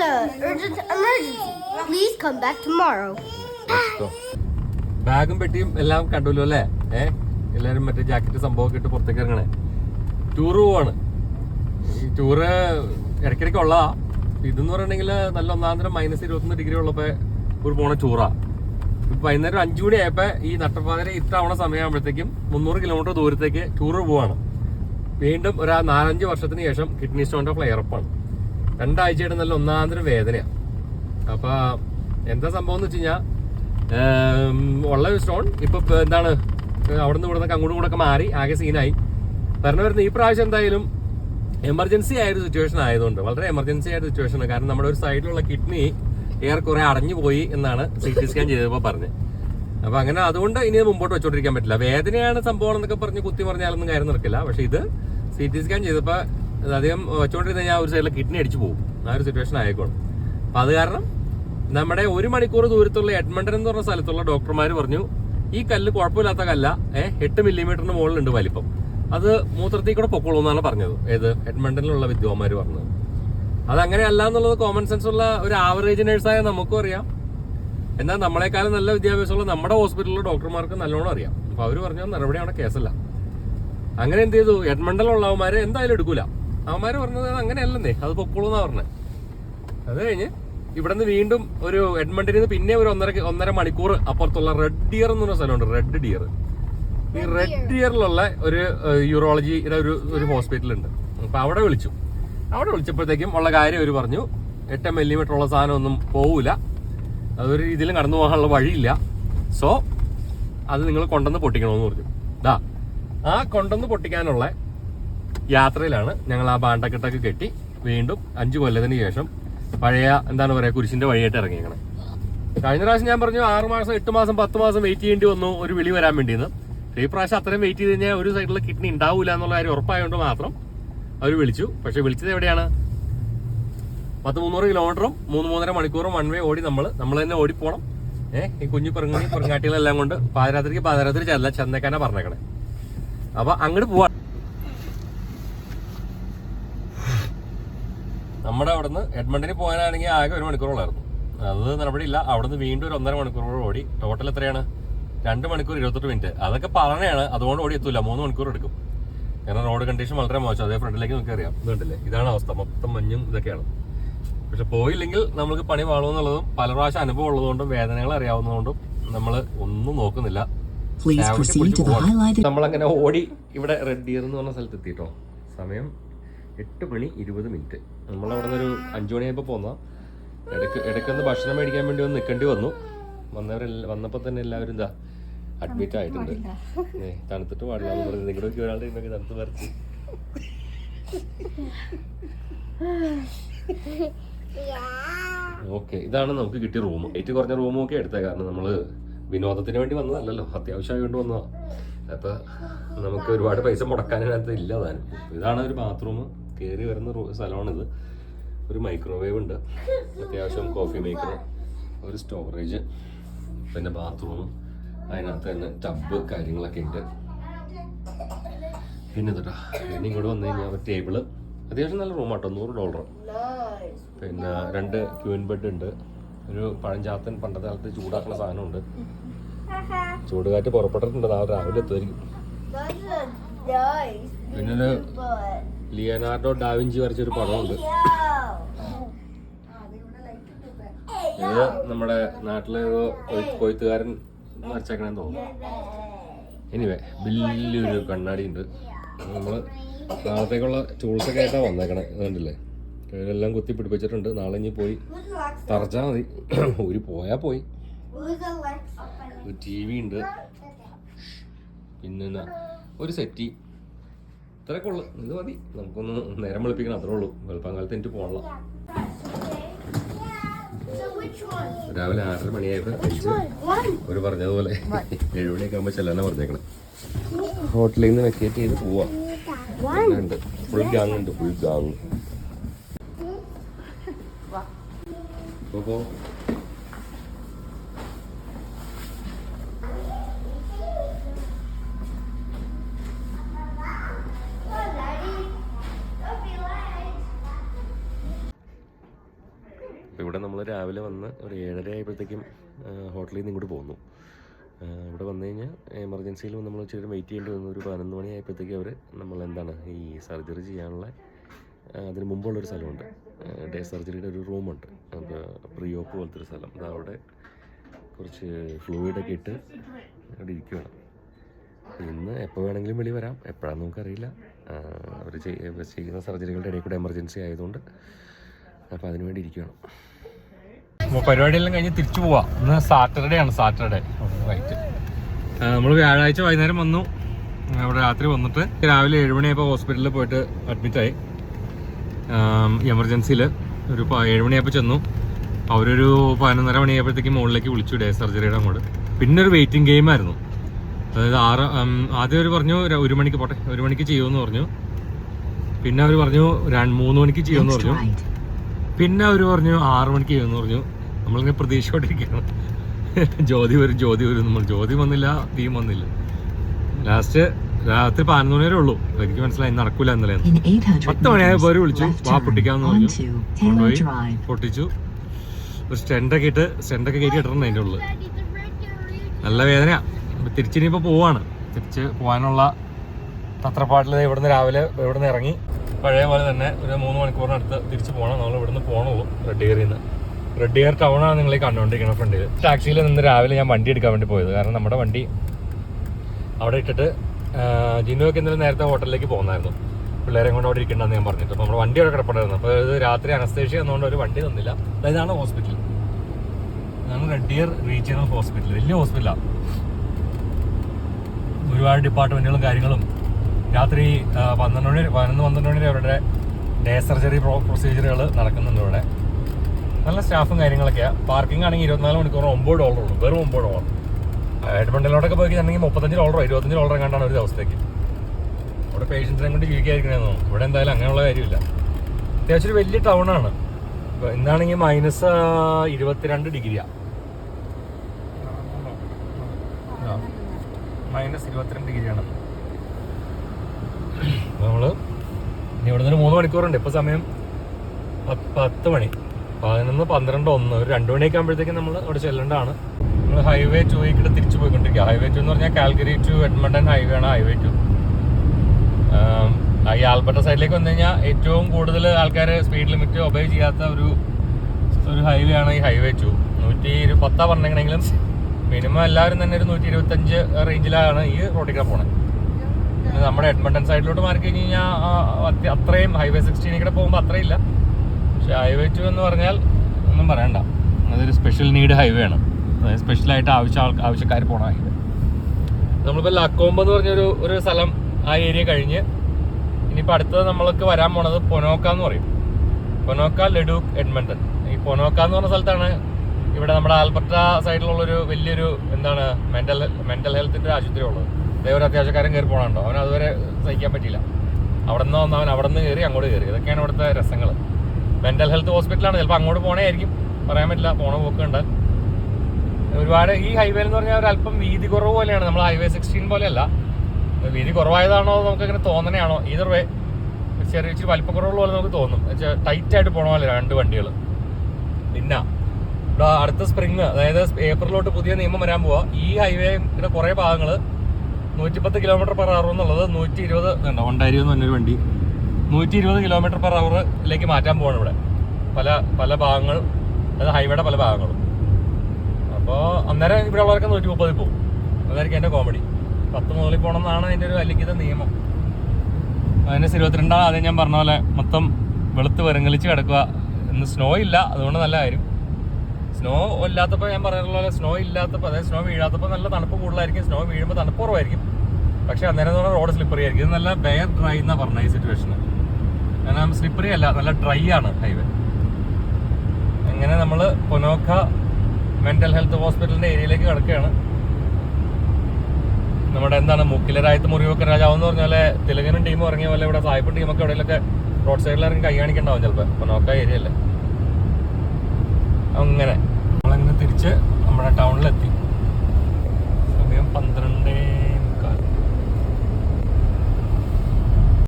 a urgent emergency. Please come back tomorrow. ബാഗും പെട്ടിയും എല്ലാം കണ്ടല്ലോ അല്ലേ? ഏ? എല്ലാരും മറ്റേ ജാക്കറ്റ് സംഭവമൊക്കെ ഇട്ട് പുറത്തേക്ക് ഇറങ്ങണേ. ടൂറ് പോവാണ്. ഈ ടൂറ് ഇടയ്ക്കിടയ്ക്ക് ഉള്ള ഇതെന്ന് പറയണെങ്കിൽ നല്ല ഒന്നാന്തരം മൈനസ് ഇരുപത്തൊന്ന് ഡിഗ്രി ഉള്ളപ്പോ ഒരു പോണ ടൂറാ ഇപ്പൊ വൈകുന്നേരം അഞ്ചു മണി ആയപ്പോ ഈ നട്ടപ്പാതിര ഇത്തവണ സമയമാകുമ്പോഴത്തേക്കും മുന്നൂറ് കിലോമീറ്റർ ദൂരത്തേക്ക് ടൂർ പോവാണ്. വീണ്ടും ഒരു നാലഞ്ച് വർഷത്തിന് ശേഷം കിഡ്നി സ്റ്റോണിന്റെ അപ്പാണ് രണ്ടാഴ്ചയായിട്ട് നല്ല ഒന്നാന്തരം വേദനയാണ് അപ്പൊ എന്താ സംഭവം എന്ന് വെച്ച് കഴിഞ്ഞാൽ ഉള്ള സ്റ്റോൺ ഇപ്പൊ എന്താണ് അവിടെ നിന്ന് ഇവിടെ നിന്ന് അങ്ങോട്ടും കൂടെ മാറി ആകെ സീനായി. പറഞ്ഞു വരുന്ന ഈ പ്രാവശ്യം എന്തായാലും എമർജൻസി ആയ ഒരു സിറ്റുവേഷൻ ആയതുകൊണ്ട് വളരെ എമർജൻസി ആയ സിറ്റുവേഷൻ ആണ്. കാരണം നമ്മുടെ ഒരു സൈഡിലുള്ള കിഡ്നി ഏറെക്കുറെ അടഞ്ഞു പോയി എന്നാണ് സി ടി സ്കാൻ ചെയ്തപ്പോൾ പറഞ്ഞത്. അപ്പൊ അങ്ങനെ അതുകൊണ്ട് ഇനി മുമ്പോട്ട് വെച്ചോണ്ടിരിക്കാൻ പറ്റില്ല. വേദനയാണ് സംഭവം എന്നൊക്കെ പറഞ്ഞ് കുത്തി പറഞ്ഞാലൊന്നും കാര്യം നടക്കില്ല. പക്ഷെ ഇത് സി ടി സ്കാൻ ചെയ്തപ്പോ അത് അധികം വെച്ചോണ്ടിരുന്ന ഞാൻ ഒരു സൈഡിൽ കിഡ്നി അടിച്ചു പോകും. ആ ഒരു സിറ്റുവേഷൻ ആയിക്കോളും. അപ്പൊ അത് കാരണം നമ്മുടെ ഒരു മണിക്കൂർ ദൂരത്തുള്ള എഡ്മണ്ടൻ എന്ന് പറഞ്ഞ സ്ഥലത്തുള്ള ഡോക്ടർമാർ പറഞ്ഞു ഈ കല്ല് കുഴപ്പമില്ലാത്ത കല്ല. ഏഹ് എട്ട് മില്ലിമീറ്ററിന് മുകളിലുണ്ട് വലിപ്പം. അത് മൂത്രത്തിൽ കൂടെ പൊക്കോളൂ എന്നാണ് പറഞ്ഞത്. ഏത്? എഡ്മണ്ടനിലുള്ള വിദ്വാന്മാർ പറഞ്ഞത്. അത് അങ്ങനെ അല്ല എന്നുള്ളത് കോമൺ സെൻസ് ഉള്ള ഒരു ആവറേജ് നേഴ്സായ നമുക്കും അറിയാം. എന്നാൽ നമ്മളെക്കാളും നല്ല വിദ്യാഭ്യാസമുള്ള നമ്മുടെ ഹോസ്പിറ്റലിലെ ഡോക്ടർമാർക്ക് നല്ലോണം അറിയാം. അപ്പോൾ അവർ പറഞ്ഞ നടപടിയാണ് കേസല്ല. അങ്ങനെ എന്ത് ചെയ്തു? എഡ്മണ്ടനിലുള്ളവന്മാരെ എന്തായാലും എടുക്കൂല. അവന്മാര് പറഞ്ഞത് അങ്ങനെയല്ലെന്നേ. അത് പൊക്കോളൂ എന്നാ പറഞ്ഞത് അത് കഴിഞ്ഞ് ഇവിടെ നിന്ന് വീണ്ടും ഒരു എഡ്മണ്ടിൽ നിന്ന് പിന്നെ ഒരു ഒന്നര ഒന്നര മണിക്കൂർ അപ്പുറത്തുള്ള റെഡ് ഡിയർ എന്ന് പറഞ്ഞ സ്ഥലമുണ്ട്. Red Deer. ഈ റെഡ് ഡിയറിലുള്ള ഒരു യൂറോളജിയുടെ ഒരു ഒരു ഹോസ്പിറ്റൽ ഉണ്ട് അപ്പൊ അവിടെ വിളിച്ചു. അവിടെ വിളിച്ചപ്പോഴത്തേക്കും ഉള്ള കാര്യം അവർ പറഞ്ഞു എട്ട് മില്ലിമീറ്റർ ഉള്ള സാധനം ഒന്നും പോവില്ല അതൊരു രീതിയിലും കടന്നു പോകാനുള്ള വഴിയില്ല. സോ അത് നിങ്ങൾ കൊണ്ടുവന്ന് പൊട്ടിക്കണമെന്ന് പറഞ്ഞു. ദാ ആ കൊണ്ടുവന്ന് പൊട്ടിക്കാനുള്ള യാത്രയിലാണ് ഞങ്ങൾ ആ ബാണ്ടക്കെട്ടൊക്കെ കെട്ടി വീണ്ടും അഞ്ചു കൊല്ലത്തിന് ശേഷം പഴയ എന്താണ് പറയുക കുരിശിന്റെ വഴിയായിട്ട് ഇറങ്ങിയേക്കണം. കഴിഞ്ഞ പ്രാവശ്യം ഞാൻ പറഞ്ഞു ആറ് മാസം എട്ട് മാസം പത്ത് മാസം വെയിറ്റ് ചെയ്യേണ്ടി വന്നു ഒരു വിളി വരാൻ വേണ്ടിയെന്ന് ഈ പ്രാവശ്യം അത്രയും വെയിറ്റ് ചെയ്ത് കഴിഞ്ഞാൽ ഒരു സൈഡിൽ കിഡ്നി ഉണ്ടാവില്ല എന്നുള്ള കാര്യം ഉറപ്പായതുകൊണ്ട് മാത്രം അവർ വിളിച്ചു. പക്ഷെ വിളിച്ചത് എവിടെയാണ്? പത്ത് മുന്നൂറ് കിലോമീറ്ററും മൂന്ന് മൂന്നര മണിക്കൂറും വൺ വേ ഓടി നമ്മൾ നമ്മൾ തന്നെ ഓടിപ്പോണം. ഏഹ് ഈ കുഞ്ഞു പെറുങ്ങി പെറുങ്ങാട്ടികളെല്ലാം കൊണ്ട് പാതിരാത്രിക്ക് പാതിരാത്രി ചെല്ല ചെന്നേക്കാനാ പറഞ്ഞേക്കണേ. അപ്പൊ അങ്ങോട്ട് പോവാ. നമ്മുടെ അവിടുന്ന് എഡ്മണ്ടിന് പോകാനാണെങ്കിൽ ആകെ ഒരു മണിക്കൂറോളായിരുന്നു. അത് നടപടിയില്ല. അവിടുന്ന് വീണ്ടും ഒരു ഒന്നര മണിക്കൂറോളം ഓടി. ടോട്ടൽ എത്രയാണ്? രണ്ട് മണിക്കൂർ ഇരുപത്തെട്ട് മിനിറ്റ്. അതൊക്കെ പറഞ്ഞാണ്. അതുകൊണ്ട് ഓടി എത്തൂല. മൂന്ന് മണിക്കൂർ എടുക്കും. കാരണം റോഡ് കണ്ടീഷൻ വളരെ മോശം. അതേ ഫ്രണ്ടിലേക്ക് നമുക്ക് അറിയാം. ഇതുണ്ടല്ലേ? ഇതാണ് അവസ്ഥ. മൊത്തം മഞ്ഞും ഇതൊക്കെയാണ്. പക്ഷെ പോയില്ലെങ്കിൽ നമുക്ക് പണി വാളുമെന്നുള്ളതും പല പ്രാവശ്യം അനുഭവം ഉള്ളതുകൊണ്ടും വേദനകൾ അറിയാവുന്നതുകൊണ്ടും നമ്മൾ ഒന്നും നോക്കുന്നില്ല. നമ്മളങ്ങനെ ഓടി ഇവിടെ റെഡ് ഡിയർ എന്ന് പറഞ്ഞ സ്ഥലത്ത് എത്തിയിട്ടോ? സമയം എട്ട് മണി ഇരുപത് മിനിറ്റ്. നമ്മളവിടെ നിന്ന് ഒരു അഞ്ചു മണിയായപ്പോൾ പോന്ന. ഇടയ്ക്ക് ഇടയ്ക്കൊന്ന് ഭക്ഷണം മേടിക്കാൻ വേണ്ടി ഒന്ന് നിൽക്കേണ്ടി വന്നു. വന്നവരെല്ലാം വന്നപ്പോൾ തന്നെ എല്ലാവരും എന്താ അഡ്മിറ്റ് ആയിട്ടുണ്ട്. ഏ തണുത്തിട്ട് പാടില്ല എന്ന് പറഞ്ഞ് നിങ്ങളുടെ ഒരാളുടെ ഇന്നൊക്കെ തണുത്ത് പറിച്ച്. ഓക്കെ ഇതാണ് നമുക്ക് കിട്ടിയ റൂം. ഏറ്റവും കുറഞ്ഞ റൂമും ഒക്കെ എടുത്തത് കാരണം നമ്മൾ വിനോദത്തിന് വേണ്ടി വന്നതല്ലല്ലോ. അത്യാവശ്യമായി കൊണ്ട് വന്നതാ. അപ്പൊ നമുക്ക് ഒരുപാട് പൈസ മുടക്കാനകത്ത് ഇല്ല താനും ഇതാണ് ഒരു ബാത്റൂം കയറി വരുന്ന സ്ഥലമാണിത്. ഒരു മൈക്രോവേവ് ഉണ്ട്. അത്യാവശ്യം കോഫി മേക്കർ ഒരു സ്റ്റോറേജ് പിന്നെ ബാത്റൂം അതിനകത്ത് തന്നെ ടബ് കാര്യങ്ങളൊക്കെ ഉണ്ട്. പിന്നെ ഇതാ പിന്നെ ഇങ്ങോട്ട് വന്നു കഴിഞ്ഞാൽ ടേബിൾ അത്യാവശ്യം നല്ല റൂമാട്ടോ നൂറ് ഡോളർ. പിന്നെ രണ്ട് ക്യൂൻ ബെഡ് ഉണ്ട്. ഒരു പഴഞ്ചാത്തൻ പണ്ടത്തെ കാലത്ത് ചൂടാക്കുന്ന സാധനമുണ്ട്. ചൂടുകാറ്റ് പുറപ്പെട്ടിട്ടുണ്ട് രാവിലെ എത്തുമായിരിക്കും. പിന്നെ ഒരു. ലിയനാർഡോ ഡാവിഞ്ചി വരച്ചൊരു പടമുണ്ട്. ഇത് നമ്മുടെ നാട്ടിലെ കൊയ്ത്തുകാരൻ വരച്ചേക്കണെന്ന് തോന്നുന്നു. എനിവേ വലിയൊരു കണ്ണാടി ഉണ്ട് നമ്മൾ നാളത്തേക്കുള്ള ടൂൾസൊക്കെ ആയിട്ടാണ് വന്നേക്കണേ അതുകൊണ്ടല്ലേ എല്ലാം കുത്തി പിടിപ്പിച്ചിട്ടുണ്ട്. നാളെ ഇനി പോയി? തറച്ചാൽ മതി. ഒരു പോയാ പോയി. ടി വി ഉണ്ട്. പിന്നെന്നാ ഒരു സെറ്റി. ഇത്രയൊക്കെ ഉള്ളു. ഇത് മതി. നമുക്കൊന്ന് നേരം വെളുപ്പിക്കണം. അത്രേ ഉള്ളൂ. വെളുപ്പാങ്കാലത്ത് എനിക്ക് പോകണം So which one? രാവിലെ ആറര മണിയായപ്പോൾ ഒരു പറഞ്ഞതുപോലെ ഏഴുമണിയൊക്കെ ആകുമ്പോൾ ചെല്ലാനാ പറഞ്ഞേക്കണം. ഹോട്ടലിൽ നിന്ന് വെക്കേറ്റ് ചെയ്ത് പോവാം. ഉണ്ട്. ഫുൾ ഗാങ് ഉണ്ട്. ഫുൾ ഗാങ് പോ അപ്പോൾ ഇവിടെ നമ്മൾ രാവിലെ വന്ന് ഒരു ഏഴര ആയപ്പോഴത്തേക്കും ഹോട്ടലിൽ നിന്ന് ഇങ്ങോട്ട് പോന്നു. ഇവിടെ വന്നു കഴിഞ്ഞാൽ എമർജൻസിയിൽ നമ്മൾ ചെറിയ വെയിറ്റ് ചെയ്യേണ്ടി വന്നു. ഒരു പതിനൊന്ന് മണി ആയപ്പോഴത്തേക്കും അവർ നമ്മൾ എന്താണ് ഈ സർജറി ചെയ്യാനുള്ള അതിന് മുമ്പുള്ളൊരു സ്ഥലമുണ്ട്. ഡേ സർജറിയുടെ ഒരു റൂമുണ്ട്. പ്രീ ഓപ്പ് പോലത്തെ ഒരു സ്ഥലം. അത് അവിടെ കുറച്ച് ഫ്ലൂയിഡൊക്കെ ഇട്ട് അവിടെ ഇരിക്കുകയാണ് ഇന്ന് എപ്പോൾ വേണമെങ്കിലും വെളി വരാം. എപ്പോഴാണെന്ന് നമുക്കറിയില്ല. അവർ ചെയ്യുന്ന സർജറികളുടെ ഇടയിൽ കൂടെ എമർജൻസി ആയതുകൊണ്ട് അപ്പോൾ അതിന് വേണ്ടി ഇരിക്കുകയാണ് അപ്പോൾ പരിപാടിയെല്ലാം കഴിഞ്ഞ് തിരിച്ചു പോവാം. ഇന്ന് സാറ്റർഡേ ആണ് സാറ്റർഡേ റൈറ്റ് നമ്മൾ വ്യാഴാഴ്ച വൈകുന്നേരം വന്നു. അവിടെ രാത്രി വന്നിട്ട് രാവിലെ ഏഴ് മണിയായപ്പോൾ ഹോസ്പിറ്റലിൽ പോയിട്ട് അഡ്മിറ്റായി എമർജൻസിയിൽ ഒരു ഏഴ് മണിയായപ്പോൾ ചെന്നു. അവരൊരു പതിനൊന്നര മണിയായപ്പോഴത്തേക്ക് മുകളിലേക്ക് വിളിച്ചു ഡേ സർജറിയുടെ അങ്ങോട്ട്. പിന്നെ ഒരു വെയിറ്റിംഗ് ഗെയിം ആയിരുന്നു. അതായത് ആറ് ആദ്യം അവർ പറഞ്ഞു ഒരു മണിക്ക് പോട്ടെ ഒരു മണിക്ക് ചെയ്യുമെന്ന് പറഞ്ഞു. പിന്നെ അവർ പറഞ്ഞു രണ്ട് മൂന്ന് മണിക്ക് ചെയ്യുമെന്ന് പറഞ്ഞു. പിന്നെ അവർ പറഞ്ഞു ആറു മണിക്ക് എന്ന് പറഞ്ഞു. നമ്മളിങ്ങനെ പ്രതീക്ഷയോട്ടിരിക്കുകയാണ് ജ്യോതി വരും ജ്യോതി വരും നമ്മൾ ജ്യോതി വന്നില്ല തീം വന്നില്ല. ലാസ്റ്റ് രാത്രി പതിനൊന്ന് മണി വരെ ഉള്ളൂ. എനിക്ക് മനസ്സിലായി നടക്കൂല ഇന്നലെ In 800 പത്ത് മണിയായപ്പോൾ അവർ വിളിച്ചു. വാ പൊട്ടിക്കാന്ന് പറഞ്ഞു. കൊണ്ടുപോയി പൊട്ടിച്ചു. ഒരു സ്റ്റെൻഡൊക്കെ ഇട്ട് സ്റ്റെൻഡൊക്കെ കയറ്റി ഇട്ടിട്ടുണ്ട് അതിന്റെ ഉള്ളിൽ. നല്ല വേദന തിരിച്ചിനിയിപ്പോൾ തിരിച്ചിനിപ്പോ പോവാണ്. തിരിച്ച് പോകാനുള്ള തത്രപ്പാട്ടിൽ ഇവിടുന്ന് രാവിലെ ഇവിടുന്ന് ഇറങ്ങി. പഴയ പോലെ തന്നെ ഒരു മൂന്ന് മണിക്കൂറിനടുത്ത് തിരിച്ചു പോകണം. നമ്മൾ ഇവിടുന്ന് റെഡ് ഗിയറിൽ നിന്ന് റെഡ് ഗിയർ ടൗൺ ആണ് നിങ്ങൾ ഈ കണ്ടുകൊണ്ടിരിക്കുന്നത് ഫ്രണ്ടിൽ ടാക്സിയിൽ നിന്ന് രാവിലെ ഞാൻ വണ്ടി എടുക്കാൻ വേണ്ടി പോയത്. കാരണം നമ്മുടെ വണ്ടി അവിടെ ഇട്ടിട്ട് ജിന്നുവൊക്കെ ഇന്നലെ നേരത്തെ ഹോട്ടലിലേക്ക് പോകുന്നായിരുന്നു പിള്ളേരെ കൊണ്ട് അവിടെ ഇരിക്കണ്ടെന്ന് ഞാൻ പറഞ്ഞിട്ട്. അപ്പോൾ നമ്മുടെ വണ്ടി അവിടെ കിടപ്പുണ്ടായിരുന്നു. അപ്പോൾ ഇത് രാത്രി അനസ്തേഷ്യ എന്നുകൊണ്ട് ഒരു വണ്ടി തന്നില്ല. ഇതാണ് ഹോസ്പിറ്റൽ ഇതാണ് റെഡ് ഇയർ റീജിയണൽ ഹോസ്പിറ്റൽ വലിയ ഹോസ്പിറ്റലാണ് ഒരുപാട് ഡിപ്പാർട്ട്മെന്റുകളും കാര്യങ്ങളും രാത്രി പന്ത്രണ്ട് മണി പതിനൊന്ന് പന്ത്രണ്ട് മണി വരെ അവരുടെ ഡേ സർജറി പ്രോ പ്രൊസീജിയറുകൾ നടക്കുന്നുണ്ട് ഇവിടെ. നല്ല സ്റ്റാഫും കാര്യങ്ങളൊക്കെയാണ് പാർക്കിംഗ് ആണെങ്കിൽ ഇരുപത്തിനാല് മണിക്കൂർ ഒമ്പത് ഡോളർ ഉള്ളൂ. വെറും ഒമ്പത് ഡോളർ. എഡ്മണ്ടിലോട്ടൊക്കെ പോയി കഴിഞ്ഞിട്ടുണ്ടെങ്കിൽ മുപ്പത്തഞ്ച് ഡോളറോ ഇരുപത്തഞ്ച് ഡോളറോ കണ്ടാണ് ഒരു ദിവസത്തേക്ക്. ഇവിടെ പേഷ്യൻസിനെ കൊണ്ട് ജീവിക്കാതിരിക്കണമെന്ന് തോന്നുന്നു. ഇവിടെ എന്തായാലും അങ്ങനെയുള്ള കാര്യമില്ല. അത്യാവശ്യം ഒരു വലിയ ടൗണാണ് ഇപ്പോൾ ഇപ്പൊ ഇന്നാണെങ്കിൽ മൈനസ് ഇരുപത്തിരണ്ട് ഡിഗ്രിയാണ് മൈനസ് ഇരുപത്തിരണ്ട് ഡിഗ്രിയാണ്. നമ്മൾ ഇനി ഇവിടെ നിന്ന് മൂന്ന് മണിക്കൂറുണ്ട്. ഇപ്പോൾ സമയം പത്ത് മണി. പതിനൊന്ന് പന്ത്രണ്ട് ഒന്ന്. ഒരു രണ്ട് മണിയൊക്കെ ആകുമ്പോഴത്തേക്കും നമ്മൾ അവിടെ ചെല്ലേണ്ടതാണ്. നമ്മൾ ഹൈവേ ടൂയിക്കിട്ട് തിരിച്ചു പോയിക്കൊണ്ടിരിക്കുക ഹൈവേ ടു എന്ന് പറഞ്ഞാൽ കാൽഗരി ടു എഡ്മണ്ടൻ ഹൈവേ ആണ് ഹൈവേ ടു ഈ ആൽബർട്ട സൈഡിലേക്ക് വന്നു കഴിഞ്ഞാൽ ഏറ്റവും കൂടുതൽ ആൾക്കാർ സ്പീഡ് ലിമിറ്റ് ഒബേ ചെയ്യാത്ത ഒരു ഒരു ഹൈവേ ആണ് ഈ ഹൈവേ ടു നൂറ്റി ഇരു പത്താ പറഞ്ഞെങ്കിലും മിനിമം എല്ലാവരും തന്നെ ഒരു നൂറ്റി ഇരുപത്തഞ്ച് റേഞ്ചിലാണ് ഈ പോണത് പിന്നെ നമ്മുടെ എഡ്മണ്ടൺ സൈഡിലോട്ട് മാറി കഴിഞ്ഞ് കഴിഞ്ഞാൽ അത്രയും ഹൈവേ സിക്സ്റ്റീനിൽ കൂടെ പോകുമ്പോൾ അത്രയില്ല. പക്ഷെ ഹൈവേ ടു എന്ന് പറഞ്ഞാൽ ഒന്നും പറയണ്ട. അതൊരു സ്പെഷ്യൽ നീഡ് ഹൈവേ ആണ്. അതായത് സ്പെഷ്യലായിട്ട് ആവശ്യ ആവശ്യക്കാർ പോണ ഹൈവേ നമ്മളിപ്പോൾ ലക്കോമ്പ് എന്ന് പറഞ്ഞൊരു ഒരു സ്ഥലം ആ ഏരിയ കഴിഞ്ഞ് ഇനിയിപ്പോൾ അടുത്തത് നമ്മൾക്ക് വരാൻ പോണത് പൊനോക്ക എന്ന് പറയും. പൊനോക്ക ലഡൂക്ക് എഡ്മണ്ടൺ ഈ പൊനോക്ക എന്ന് പറഞ്ഞ സ്ഥലത്താണ് ഇവിടെ നമ്മുടെ ആൽബർട്ട സൈഡിലുള്ളൊരു വലിയൊരു എന്താണ് മെന്റൽ മെന്റൽ ഹെൽത്തിന്റെ ആശുപത്രി ഉള്ളത് ഒരു അത്യാവശ്യക്കാരൻ കയറി പോകണുണ്ടോ അവൻ അതുവരെ സഹിക്കാൻ പറ്റിയില്ല. അവിടെ നിന്ന് വന്ന് അവൻ അവിടെ നിന്ന് കയറി അങ്ങോട്ട് കയറി. ഇതൊക്കെയാണ് ഇവിടുത്തെ രസങ്ങൾ മെന്റൽ ഹെൽത്ത് ഹോസ്പിറ്റലാണ് ചിലപ്പോൾ അങ്ങോട്ട് പോണേ ആയിരിക്കും പറയാൻ പറ്റില്ല. പോണ പോക്ക് കണ്ടാൽ ഒരുപാട് ഈ ഹൈവേ എന്ന് പറഞ്ഞാൽ ഒരു അല്പം വീതി കുറവ് പോലെയാണ്. നമ്മൾ ഹൈവേ സിക്സ്റ്റീൻ പോലെയല്ല. വീതി കുറവായതാണോ നമുക്ക് ഇങ്ങനെ തോന്നണയാണോ? ഈ വേ ചെറിയ ഇച്ചിരി വലിപ്പക്കുറവുള്ള പോലെ നമുക്ക് തോന്നും. ടൈറ്റ് ആയിട്ട് പോണ പോലെ രണ്ട് വണ്ടികൾ പിന്നെ അടുത്ത സ്പ്രിങ് അതായത് ഏപ്രിലോട്ട് പുതിയ നിയമം വരാൻ പോവാ. ഈ ഹൈവേയുടെ കുറേ ഭാഗങ്ങൾ നൂറ്റിപ്പത്ത് കിലോമീറ്റർ പെർ അവർ എന്നുള്ളത് നൂറ്റി ഇരുപത് വേണ്ട ഉണ്ടായിരുന്നു എന്ന് പറഞ്ഞൊരു വണ്ടി. നൂറ്റി ഇരുപത് കിലോമീറ്റർ പെർ അവറിലേക്ക് മാറ്റാൻ പോവാണ് ഇവിടെ. പല പല ഭാഗങ്ങൾ അതായത് ഹൈവേയുടെ പല ഭാഗങ്ങളും. അപ്പോൾ അന്നേരം ഇവിടെ ഉള്ളവരൊക്കെ നൂറ്റി മുപ്പതിൽ പോകും. അതായിരിക്കും എന്റെ കോമഡി പത്ത് മുതലിൽ പോകണം എന്നാണ് അതിന്റെ ഒരു അലിഖിത നിയമം. മൈനസ് ഇരുപത്തിരണ്ടാണ് ആദ്യം ഞാൻ പറഞ്ഞ പോലെ മൊത്തം വെളുത്ത് വെറുങ്ങലിച്ച് കിടക്കുക. ഇന്ന് സ്നോ ഇല്ല അതുകൊണ്ട് നല്ല കാര്യം. സ്നോ ഇല്ലാത്തപ്പോൾ ഞാൻ പറഞ്ഞ പോലെ സ്നോ ഇല്ലാത്തപ്പോൾ അതായത് സ്നോ വീഴാത്തപ്പോൾ നല്ല തണുപ്പ് കൂടുതലായിരിക്കും. സ്നോ വീഴുമ്പോൾ തണുപ്പ് കുറവായിരിക്കും. പക്ഷെ അന്നേരം എന്ന് റോഡ് സ്ലിപ്പറി ആയിരിക്കും. ഇത് നല്ല ബെയർ ഡ്രൈ എന്നാ പറഞ്ഞ ഈ സിറ്റുവേഷന് കാരണം സ്ലിപ്പറി അല്ല നല്ല ഡ്രൈ ആണ് ഹൈവേ അങ്ങനെ നമ്മൾ പൊനോക്ക മെന്റൽ ഹെൽത്ത് ഹോസ്പിറ്റലിന്റെ ഏരിയയിലേക്ക് കിടക്കുകയാണ്. നമ്മുടെ എന്താണ് മുക്കിലരായത്ത് മുറിവൊക്കെ രാജാവ് എന്ന് തിലകനും ടീമും ഇറങ്ങിയ പോലെ ഇവിടെ സായിപ്പും ടീമൊക്കെ എവിടെയെങ്കിലൊക്കെ റോഡ് സൈഡിൽ ഇറങ്ങി കൈ കാണിക്കണ്ടാവും ചിലപ്പോൾ പൊനോക്ക ഏരിയ അല്ലേ? അങ്ങനെ. നമ്മളങ്ങനെ തിരിച്ച് നമ്മുടെ ടൗണിലെത്തി സമയം പന്ത്രണ്ട്